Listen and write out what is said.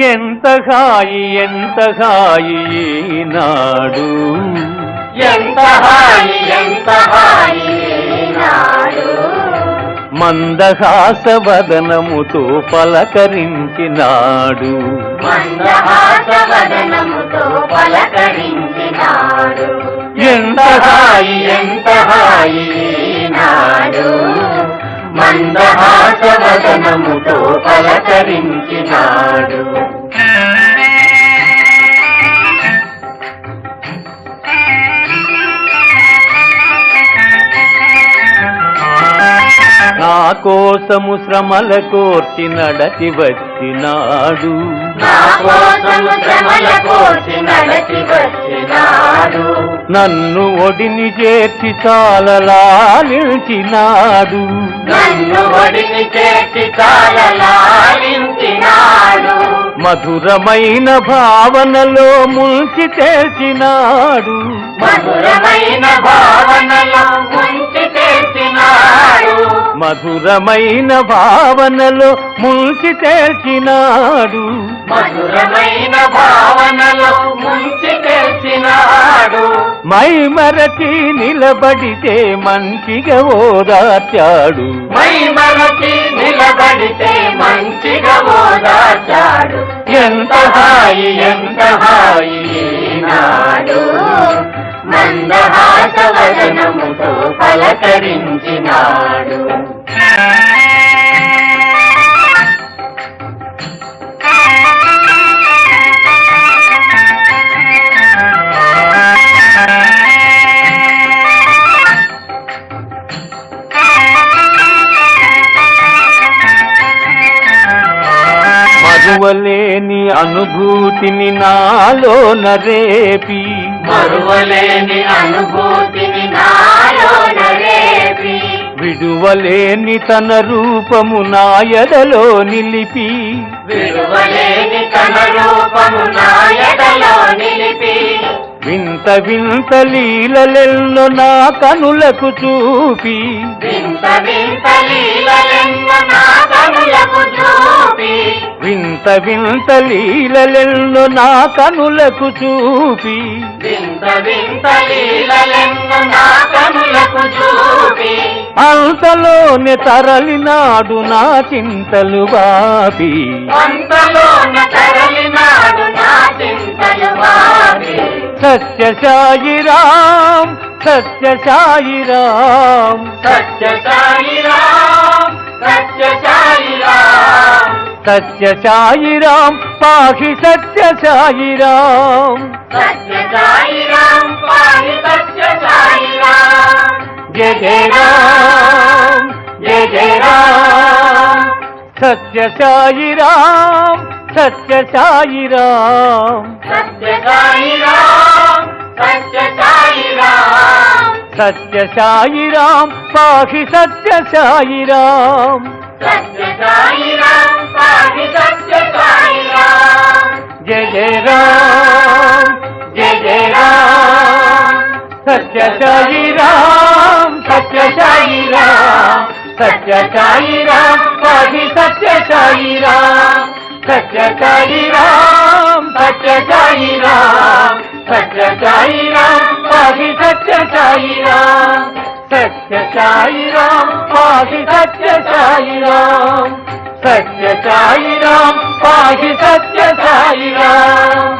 ఎంత హాయి ఎంత హాయి ఈనాడు ఎంత హాయి ఎంత హాయి నాడు మందహాస వదనముతో పలకరించినాడు. మందహాస వదనముతో పలకరించినాడు ఎంత హాయి ఎంత హాయి నాడు? మందహాస వదనముతో పలకరించినాడు. నా కోసము శ్రమల కోర్చి నడచి వచ్చినాడు. కోసి నడచి వచ్చినాడు. నన్ను ఒడిని చేర్చి చాలలాలించినాడు నన్ను ఒడిని చేర్చి మధురమైన భావనలో ముంచి తేల్చినాడు మధురమైన భావనలో ముంచి మధురమైన భావనలో ముంచి తేల్చినాడు. మధురమైన భావనలో ముంచి చేర్చినాడు మై మరచి నిలబడితే మంచిగా ఓదార్చాడు. మై మనకి నిలబడితే మంచిగా ఓదార్చాడు. ఎంత హాయి ఎంత హాయి నాడు మందహాస వదనముతో పలకరించినాడు. మరువలేని అనుభూతిని నాలో నరేపి మరువలేని అనుభూతిని నాలో నరేపి విడువలేని తన రూపము నాయడలో నిలిపి. విడువలేని తన రూపము నాయడలో నిలిపి. వింత వింత లీలలెల్లో నా కనులకు చూపి. వింత వింత లీలలెన్నో నా కనులకు చూపి వింత వింత లీలలెల్లో నా కనులకు చూపి. వింత వింత లీలలెన్నో నా కనులకు చూపి. అంతలోనే తరలినాడు నా చింతలు బాబి అంతలోన తరలినాడు నా చింతలు సత్య సాయిరాం సత్య సాయిరాం సత్య సాయిరాం సత్య సత్య సాయిరాం పాహి సత్య సాయిరాం. జయ జయ రాం జయ జయ రాం సత్య సాయిరాం సత్య సాయిరాం. సత్య సాయిరాం సత్య సాయిరాం. సత్య సాయిరాం పాహి సత్య సాయిరాం. సత్య సాయిరాం పాహి సత్య సాయిరాం జయ జయ రాం జయ జయ రాం సత్య సాయిరాం సత్య సాయిరాం సత్య సాయిరాం పాహి సత్య సాయిరాం సత్య సాయిరాం సత్య సాయిరాం సత్య సాయిరాం పాహి సత్య సాయిరాం సత్య సాయిరాం పాహి సత్య సాయిరాం సత్య సాయి రామ్ పాహి సత్య సాయి రామ్